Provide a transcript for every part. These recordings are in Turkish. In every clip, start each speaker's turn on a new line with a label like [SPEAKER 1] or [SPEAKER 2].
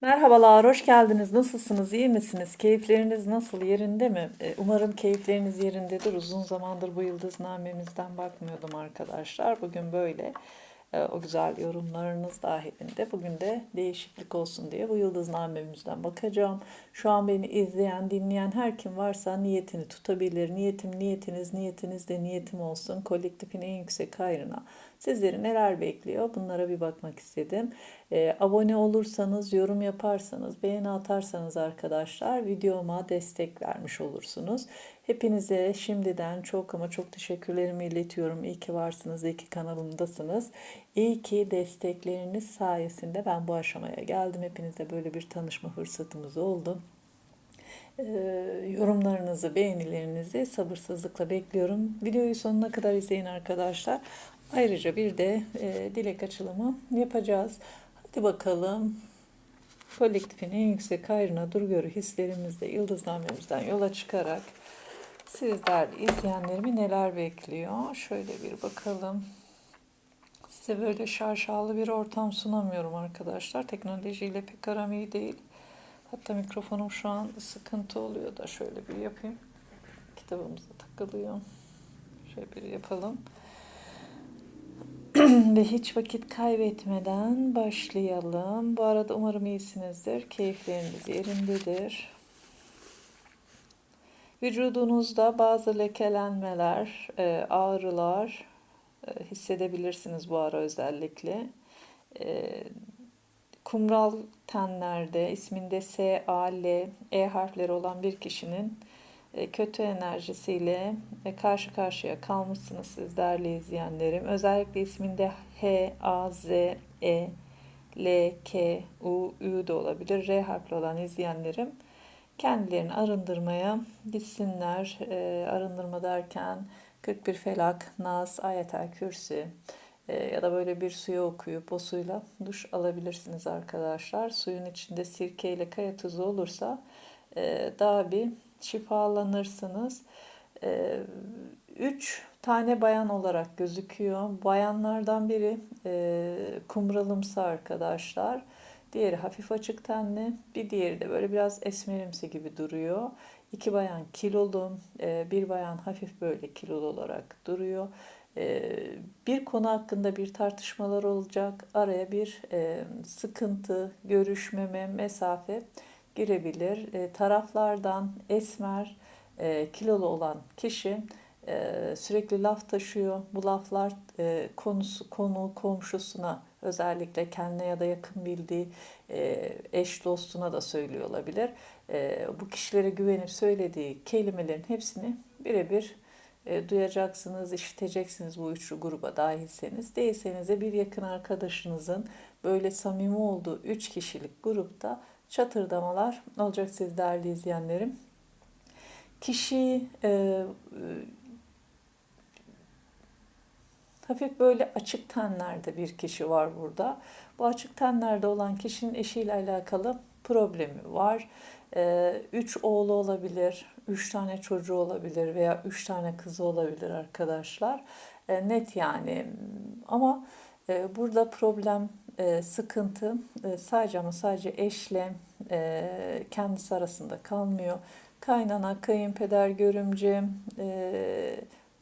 [SPEAKER 1] Merhabalar, hoş geldiniz. Nasılsınız, iyi misiniz? Keyifleriniz nasıl, yerinde mi? E, Umarım keyifleriniz yerindedir. Uzun zamandır bu yıldıznamemizden bakmıyordum arkadaşlar. Bugün böyle e, o güzel yorumlarınız dahilinde. Bugün de değişiklik olsun diye bu yıldıznamemizden bakacağım. Şu an beni izleyen, dinleyen her kim varsa niyetini tutabilir. Niyetim niyetiniz, niyetiniz de niyetim olsun. Kolektifin en yüksek hayrına. Sizleri neler bekliyor? Bunlara bir bakmak istedim. Ee, abone olursanız, yorum yaparsanız, beğeni atarsanız arkadaşlar videoma destek vermiş olursunuz. Hepinize şimdiden çok ama çok teşekkürlerimi iletiyorum. İyi ki varsınız, iyi ki kanalımdasınız. İyi ki destekleriniz sayesinde ben bu aşamaya geldim. Hepinizle böyle bir tanışma fırsatımız oldu. Ee, yorumlarınızı, beğenilerinizi sabırsızlıkla bekliyorum. Videoyu sonuna kadar izleyin arkadaşlar. Ayrıca bir de e, dilek açılımı yapacağız. Hadi bakalım. Kolektifin en yüksek hayrına dur görü hislerimizde yıldıznamemizden yola çıkarak sizler izleyenlerimi neler bekliyor? Şöyle bir bakalım. Size böyle şarşalı bir ortam sunamıyorum arkadaşlar. Teknolojiyle pek aram iyi değil. Hatta mikrofonum şu an sıkıntı oluyor da şöyle bir yapayım. Kitabımıza takılıyor. Şöyle bir yapalım. Ve hiç vakit kaybetmeden başlayalım. Bu arada umarım iyisinizdir. Keyifleriniz yerindedir. Vücudunuzda bazı lekelenmeler, e, ağrılar e, hissedebilirsiniz bu ara özellikle. E, kumral tenlerde isminde S, A, L, E harfleri olan bir kişinin kötü enerjisiyle karşı karşıya kalmışsınız siz değerli izleyenlerim. Özellikle isminde H, A, Z, E, L, K, U, Ü de olabilir. R harfli olan izleyenlerim kendilerini arındırmaya gitsinler. E, arındırma derken 41 felak, nas, ayetel kürsi e, ya da böyle bir suya okuyup o suyla duş alabilirsiniz arkadaşlar. Suyun içinde sirke ile kaya tuzu olursa e, daha bir şifalanırsınız. E, üç tane bayan olarak gözüküyor. Bayanlardan biri e, kumralımsı arkadaşlar. Diğeri hafif açık tenli. Bir diğeri de böyle biraz esmerimsi gibi duruyor. İki bayan kilolu, e, bir bayan hafif böyle kilolu olarak duruyor. E, bir konu hakkında bir tartışmalar olacak. Araya bir e, sıkıntı, görüşmeme, mesafe girebilir. E, taraflardan esmer, e, kilolu olan kişi e, sürekli laf taşıyor. Bu laflar e, konusu konu komşusuna özellikle kendine ya da yakın bildiği e, eş dostuna da söylüyor olabilir. E, bu kişilere güvenip söylediği kelimelerin hepsini birebir e, duyacaksınız, işiteceksiniz bu üçlü gruba dahilseniz. Değilseniz de bir yakın arkadaşınızın böyle samimi olduğu üç kişilik grupta çatırdamalar olacak siz değerli izleyenlerim. Kişi e, hafif böyle açık tenlerde bir kişi var burada. Bu açık tenlerde olan kişinin eşiyle alakalı problemi var. E, üç oğlu olabilir, üç tane çocuğu olabilir veya üç tane kızı olabilir arkadaşlar. E, net yani ama e, burada problem e, sıkıntı e, sadece ama sadece eşle kendisi arasında kalmıyor. Kaynana, kayınpeder, görümce,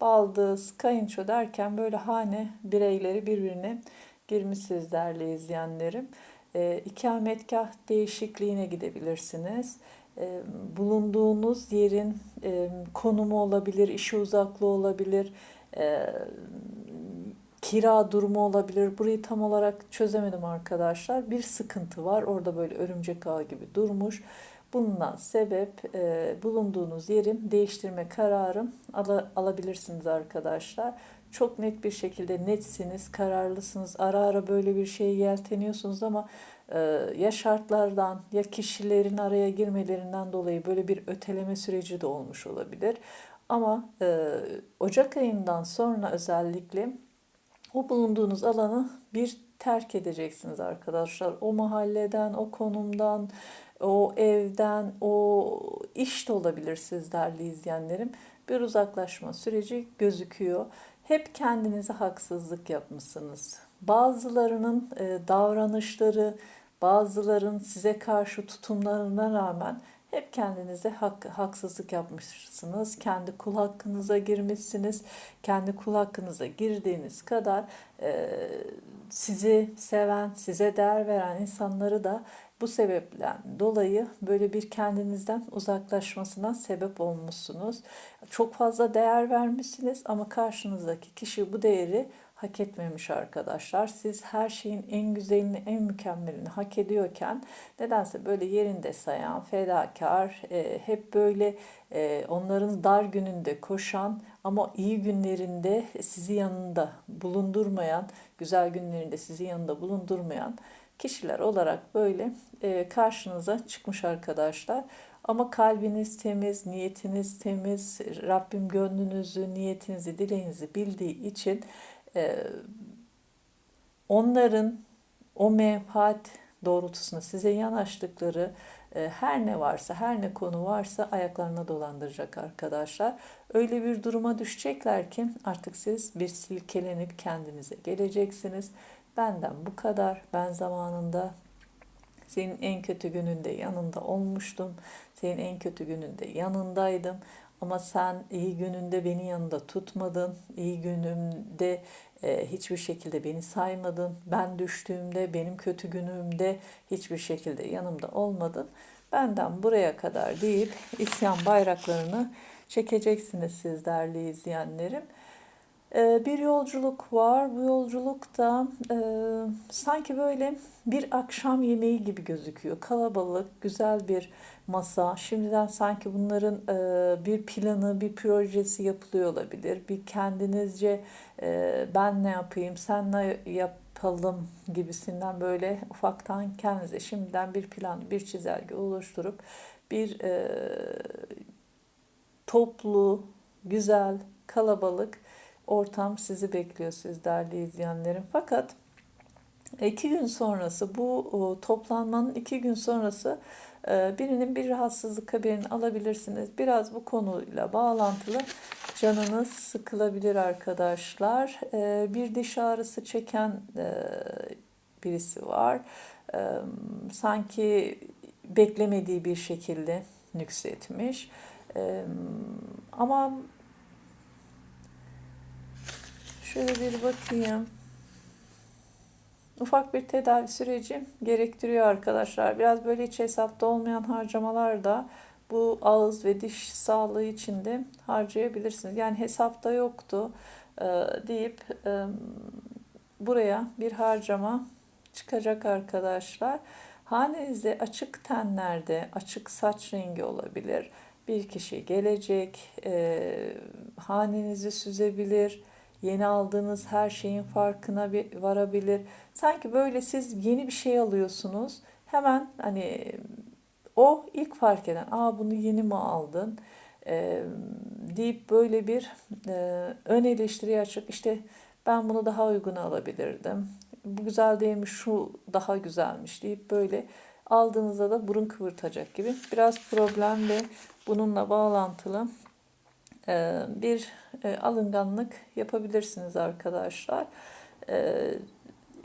[SPEAKER 1] baldız, kayınço derken böyle hane bireyleri birbirine girmişsiniz değerli izleyenlerim. E, ikametgah değişikliğine gidebilirsiniz. E, bulunduğunuz yerin e, konumu olabilir, işi uzaklığı olabilir, e, kira durumu olabilir. Burayı tam olarak çözemedim arkadaşlar. Bir sıkıntı var. Orada böyle örümcek ağı gibi durmuş. Bundan sebep e, bulunduğunuz yerin değiştirme kararı al alabilirsiniz arkadaşlar. Çok net bir şekilde netsiniz, kararlısınız. Ara ara böyle bir şeye yelteniyorsunuz ama ya şartlardan ya kişilerin araya girmelerinden dolayı böyle bir öteleme süreci de olmuş olabilir. Ama e, Ocak ayından sonra özellikle o bulunduğunuz alanı bir terk edeceksiniz arkadaşlar. O mahalleden, o konumdan, o evden, o iş de olabilir siz değerli izleyenlerim. Bir uzaklaşma süreci gözüküyor. Hep kendinize haksızlık yapmışsınız. Bazılarının e, davranışları, Bazıların size karşı tutumlarına rağmen hep kendinize hak, haksızlık yapmışsınız. Kendi kul hakkınıza girmişsiniz. Kendi kul hakkınıza girdiğiniz kadar e, sizi seven, size değer veren insanları da bu sebepten dolayı böyle bir kendinizden uzaklaşmasına sebep olmuşsunuz. Çok fazla değer vermişsiniz ama karşınızdaki kişi bu değeri hak etmemiş arkadaşlar. Siz her şeyin en güzelini, en mükemmelini hak ediyorken nedense böyle yerinde sayan, fedakar, e, hep böyle e, onların dar gününde koşan ama iyi günlerinde sizi yanında bulundurmayan, güzel günlerinde sizi yanında bulundurmayan kişiler olarak böyle e, karşınıza çıkmış arkadaşlar. Ama kalbiniz temiz, niyetiniz temiz, Rabbim gönlünüzü, niyetinizi, dileğinizi bildiği için onların o menfaat doğrultusunda size yanaştıkları e, her ne varsa, her ne konu varsa ayaklarına dolandıracak arkadaşlar. Öyle bir duruma düşecekler ki artık siz bir silkelenip kendinize geleceksiniz. Benden bu kadar. Ben zamanında senin en kötü gününde yanında olmuştum. Senin en kötü gününde yanındaydım. Ama sen iyi gününde beni yanında tutmadın. İyi günümde e, hiçbir şekilde beni saymadın. Ben düştüğümde, benim kötü günümde hiçbir şekilde yanımda olmadın. Benden buraya kadar deyip isyan bayraklarını çekeceksiniz siz değerli izleyenlerim. Ee, bir yolculuk var. Bu yolculukta e, sanki böyle bir akşam yemeği gibi gözüküyor. Kalabalık, güzel bir masa. Şimdiden sanki bunların e, bir planı, bir projesi yapılıyor olabilir. Bir kendinizce e, ben ne yapayım, sen ne yapalım gibisinden böyle ufaktan kendinize şimdiden bir plan, bir çizelge oluşturup bir e, toplu, güzel, kalabalık ortam sizi bekliyor siz değerli izleyenlerim. Fakat iki gün sonrası bu toplanmanın iki gün sonrası e, birinin bir rahatsızlık haberini alabilirsiniz. Biraz bu konuyla bağlantılı canınız sıkılabilir arkadaşlar. E, bir diş ağrısı çeken e, birisi var. Sanki beklemediği bir şekilde nüksetmiş. Ama Şöyle bir bakayım. Ufak bir tedavi süreci gerektiriyor arkadaşlar. Biraz böyle hiç hesapta olmayan harcamalar da bu ağız ve diş sağlığı için de harcayabilirsiniz. Yani hesapta yoktu e, deyip e, buraya bir harcama çıkacak arkadaşlar. Hanenizde açık tenlerde açık saç rengi olabilir. Bir kişi gelecek, e, hanenizi süzebilir Yeni aldığınız her şeyin farkına bir varabilir. Sanki böyle siz yeni bir şey alıyorsunuz. Hemen hani o ilk fark eden, aa bunu yeni mi aldın? E, deyip böyle bir e, ön eleştiriye açık. İşte ben bunu daha uygun alabilirdim. Bu güzel değilmiş, şu daha güzelmiş deyip böyle aldığınızda da burun kıvırtacak gibi. Biraz problemli bununla bağlantılı bir e, alınganlık yapabilirsiniz arkadaşlar. E,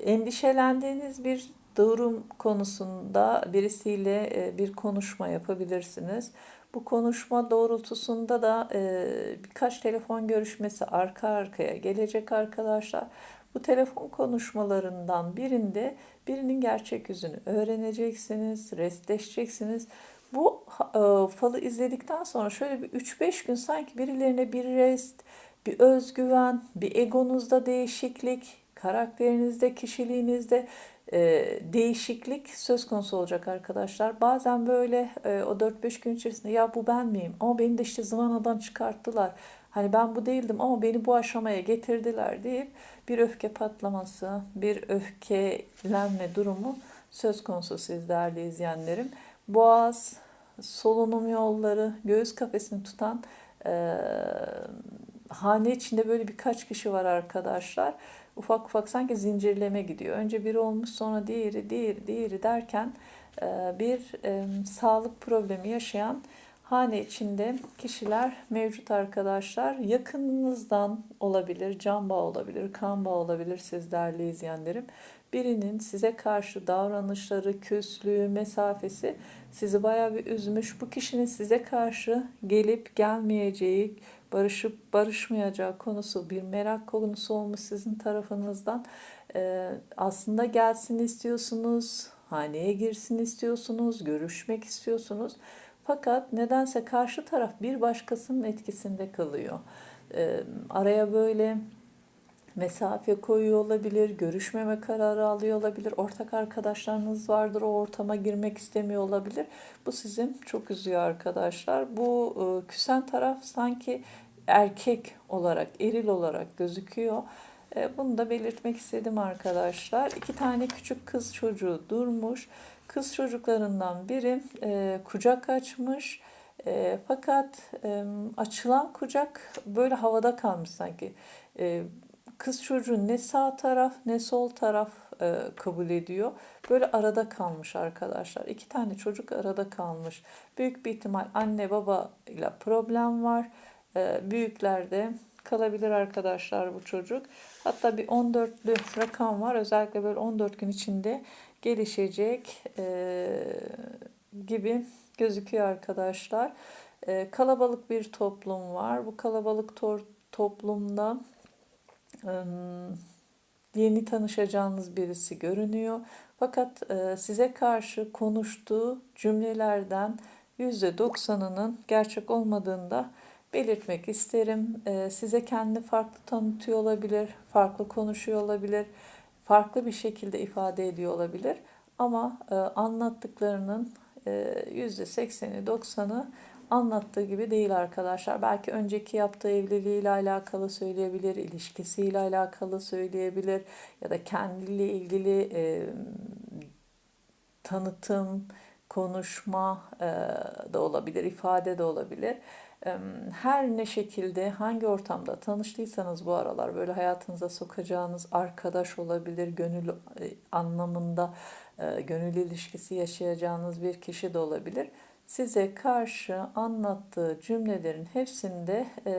[SPEAKER 1] endişelendiğiniz bir durum konusunda birisiyle bir konuşma yapabilirsiniz. Bu konuşma doğrultusunda da birkaç telefon görüşmesi arka arkaya gelecek arkadaşlar. Bu telefon konuşmalarından birinde birinin gerçek yüzünü öğreneceksiniz, restleşeceksiniz. Bu e, falı izledikten sonra şöyle bir 3-5 gün sanki birilerine bir rest, bir özgüven, bir egonuzda değişiklik, karakterinizde, kişiliğinizde e, değişiklik söz konusu olacak arkadaşlar. Bazen böyle e, o 4-5 gün içerisinde ya bu ben miyim? Ama beni de işte zıvanadan çıkarttılar. Hani ben bu değildim ama beni bu aşamaya getirdiler deyip bir öfke patlaması, bir öfkelenme durumu söz konusu siz değerli izleyenlerim boğaz, solunum yolları, göğüs kafesini tutan e, hane içinde böyle birkaç kişi var arkadaşlar. Ufak ufak sanki zincirleme gidiyor. Önce biri olmuş sonra diğeri, diğeri, diğeri derken e, bir e, sağlık problemi yaşayan hane içinde kişiler mevcut arkadaşlar. Yakınınızdan olabilir, can bağı olabilir, kan bağı olabilir siz değerli izleyenlerim. Birinin size karşı davranışları, küslüğü, mesafesi sizi bayağı bir üzmüş. Bu kişinin size karşı gelip gelmeyeceği, barışıp barışmayacağı konusu bir merak konusu olmuş sizin tarafınızdan. Ee, aslında gelsin istiyorsunuz, haneye girsin istiyorsunuz, görüşmek istiyorsunuz. Fakat nedense karşı taraf bir başkasının etkisinde kalıyor. Ee, araya böyle mesafe koyuyor olabilir, görüşmeme kararı alıyor olabilir, ortak arkadaşlarınız vardır, o ortama girmek istemiyor olabilir. Bu sizin çok üzüyor arkadaşlar. Bu e, küsen taraf sanki erkek olarak, eril olarak gözüküyor. E, bunu da belirtmek istedim arkadaşlar. İki tane küçük kız çocuğu durmuş. Kız çocuklarından biri e, kucak açmış. E, fakat e, açılan kucak böyle havada kalmış sanki. E, kız çocuğu ne sağ taraf ne sol taraf e, kabul ediyor. Böyle arada kalmış arkadaşlar. İki tane çocuk arada kalmış. Büyük bir ihtimal anne baba ile problem var. E, büyüklerde kalabilir arkadaşlar bu çocuk. Hatta bir 14'lü rakam var. Özellikle böyle 14 gün içinde gelişecek e, gibi gözüküyor arkadaşlar. E, kalabalık bir toplum var. Bu kalabalık to- toplumda yeni tanışacağınız birisi görünüyor. Fakat e, size karşı konuştuğu cümlelerden %90'ının gerçek olmadığında belirtmek isterim. E, size kendi farklı tanıtıyor olabilir, farklı konuşuyor olabilir, farklı bir şekilde ifade ediyor olabilir. Ama e, anlattıklarının e, %80'i 90'ı anlattığı gibi değil arkadaşlar. Belki önceki yaptığı evliliğiyle alakalı söyleyebilir, ilişkisiyle alakalı söyleyebilir ya da kendiyle ilgili e, tanıtım, konuşma e, da olabilir, ifade de olabilir. E, her ne şekilde, hangi ortamda tanıştıysanız bu aralar böyle hayatınıza sokacağınız arkadaş olabilir, gönül e, anlamında e, gönül ilişkisi yaşayacağınız bir kişi de olabilir size karşı anlattığı cümlelerin hepsinde e,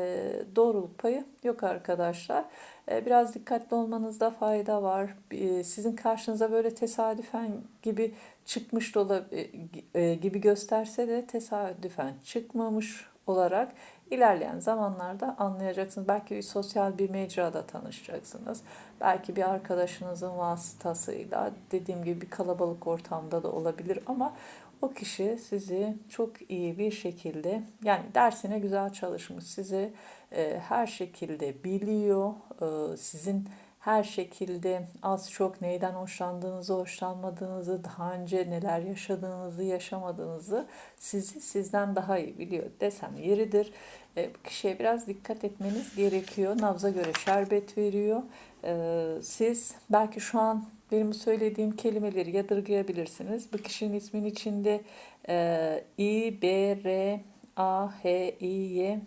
[SPEAKER 1] doğruluk payı yok arkadaşlar. E, biraz dikkatli olmanızda fayda var. E, sizin karşınıza böyle tesadüfen gibi çıkmış dola, e, e, gibi gösterse de tesadüfen çıkmamış olarak ilerleyen zamanlarda anlayacaksınız. Belki bir sosyal bir mecrada tanışacaksınız. Belki bir arkadaşınızın vasıtasıyla dediğim gibi bir kalabalık ortamda da olabilir ama o kişi sizi çok iyi bir şekilde yani dersine güzel çalışmış, sizi e, her şekilde biliyor, e, sizin her şekilde az çok neyden hoşlandığınızı, hoşlanmadığınızı, daha önce neler yaşadığınızı, yaşamadığınızı sizi sizden daha iyi biliyor desem yeridir. E, bu kişiye biraz dikkat etmeniz gerekiyor. Nabza göre şerbet veriyor. E, siz belki şu an benim söylediğim kelimeleri yadırgayabilirsiniz. Bu kişinin ismin içinde e, İ, B, R, A, H, I, Y,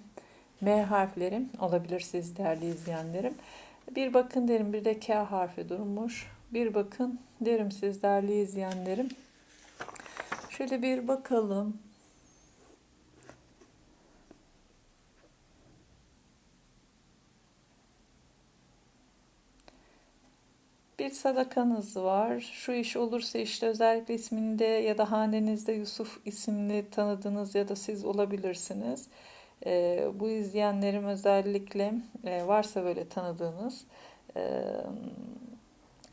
[SPEAKER 1] M harflerim olabilir siz değerli izleyenlerim. Bir bakın derim bir de K harfi durmuş. Bir bakın derim siz değerli izleyenlerim. Şöyle bir bakalım. Bir sadakanız var. Şu iş olursa işte özellikle isminde ya da hanenizde Yusuf isimli tanıdığınız ya da siz olabilirsiniz. E, bu izleyenlerim özellikle e, varsa böyle tanıdığınız e,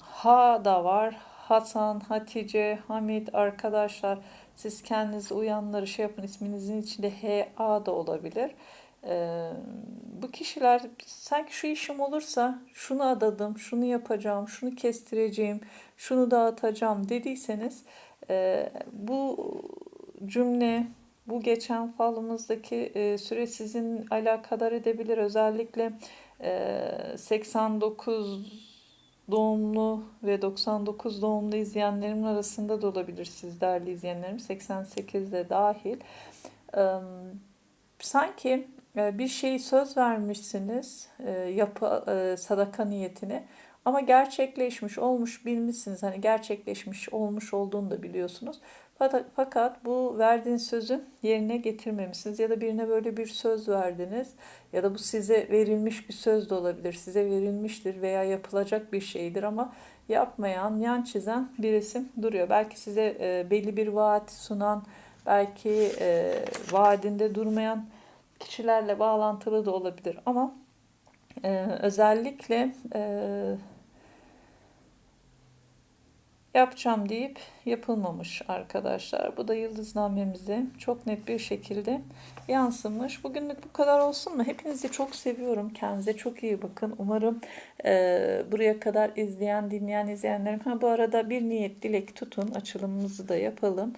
[SPEAKER 1] Ha da var. Hasan, Hatice, Hamit arkadaşlar siz kendiniz uyanları şey yapın isminizin içinde H, A da olabilir. Ee, bu kişiler sanki şu işim olursa şunu adadım, şunu yapacağım, şunu kestireceğim, şunu dağıtacağım dediyseniz e, bu cümle, bu geçen falımızdaki e, süre sizin alakadar edebilir. Özellikle e, 89 doğumlu ve 99 doğumlu izleyenlerim arasında da olabilir siz değerli izleyenlerim. 88 de dahil. Ee, sanki bir şeyi söz vermişsiniz e, yapı e, sadaka niyetine ama gerçekleşmiş olmuş bilmişsiniz. Hani gerçekleşmiş olmuş olduğunu da biliyorsunuz. Fakat bu verdiğiniz sözü yerine getirmemişsiniz ya da birine böyle bir söz verdiniz ya da bu size verilmiş bir söz de olabilir. Size verilmiştir veya yapılacak bir şeydir ama yapmayan, yan çizen bir isim duruyor. Belki size e, belli bir vaat sunan, belki vaadinde durmayan kişilerle bağlantılı da olabilir. Ama e, özellikle e, yapacağım deyip yapılmamış arkadaşlar. Bu da yıldıznamemize çok net bir şekilde yansımış. Bugünlük bu kadar olsun mu? Hepinizi çok seviyorum. Kendinize çok iyi bakın. Umarım e, buraya kadar izleyen, dinleyen, izleyenlerim. Ha, bu arada bir niyet, dilek tutun. Açılımımızı da yapalım.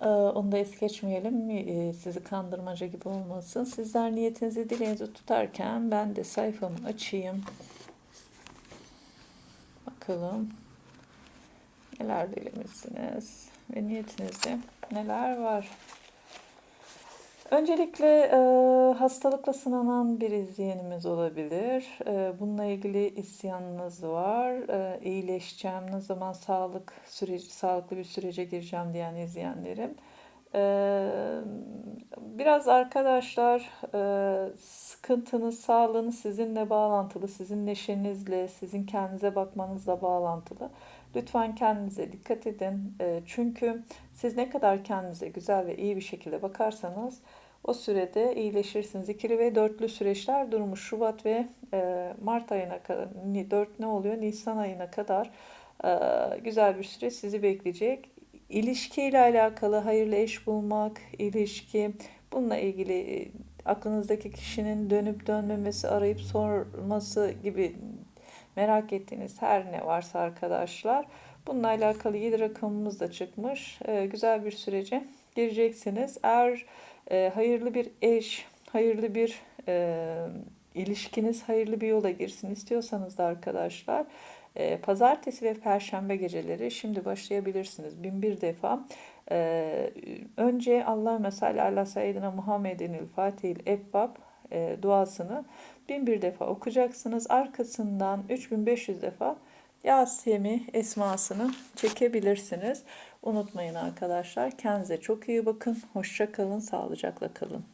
[SPEAKER 1] E, onu da es geçmeyelim. E, sizi kandırmaca gibi olmasın. Sizler niyetinizi, dileğinizi tutarken ben de sayfamı açayım. Bakalım neler dilemişsiniz ve niyetinizde neler var. Öncelikle e, hastalıkla sınanan bir izleyenimiz olabilir. E, bununla ilgili isyanınız var. E, iyileşeceğim, ne zaman sağlık süreci, sağlıklı bir sürece gireceğim diyen izleyenlerim. E, biraz arkadaşlar e, sıkıntınız, sağlığınız sizinle bağlantılı, sizin neşenizle, sizin kendinize bakmanızla bağlantılı. Lütfen kendinize dikkat edin. E, çünkü siz ne kadar kendinize güzel ve iyi bir şekilde bakarsanız o sürede iyileşirsiniz. İkili ve dörtlü süreçler durmuş. Şubat ve e, Mart ayına kadar, dört ne oluyor? Nisan ayına kadar e, güzel bir süreç sizi bekleyecek. İlişkiyle alakalı hayırlı eş bulmak, ilişki, bununla ilgili aklınızdaki kişinin dönüp dönmemesi, arayıp sorması gibi merak ettiğiniz her ne varsa arkadaşlar bununla alakalı 7 rakamımız da çıkmış. Ee, güzel bir sürece gireceksiniz. Eğer e, hayırlı bir eş, hayırlı bir e, ilişkiniz hayırlı bir yola girsin istiyorsanız da arkadaşlar e, pazartesi ve perşembe geceleri şimdi başlayabilirsiniz. Bin bir defa önce Allah mesela Allah Seyyidina Muhammedin il Fatihil Ebbab duasını bin bir defa okuyacaksınız. Arkasından 3500 defa Yasemi esmasını çekebilirsiniz. Unutmayın arkadaşlar. Kendinize çok iyi bakın. Hoşça kalın. Sağlıcakla kalın.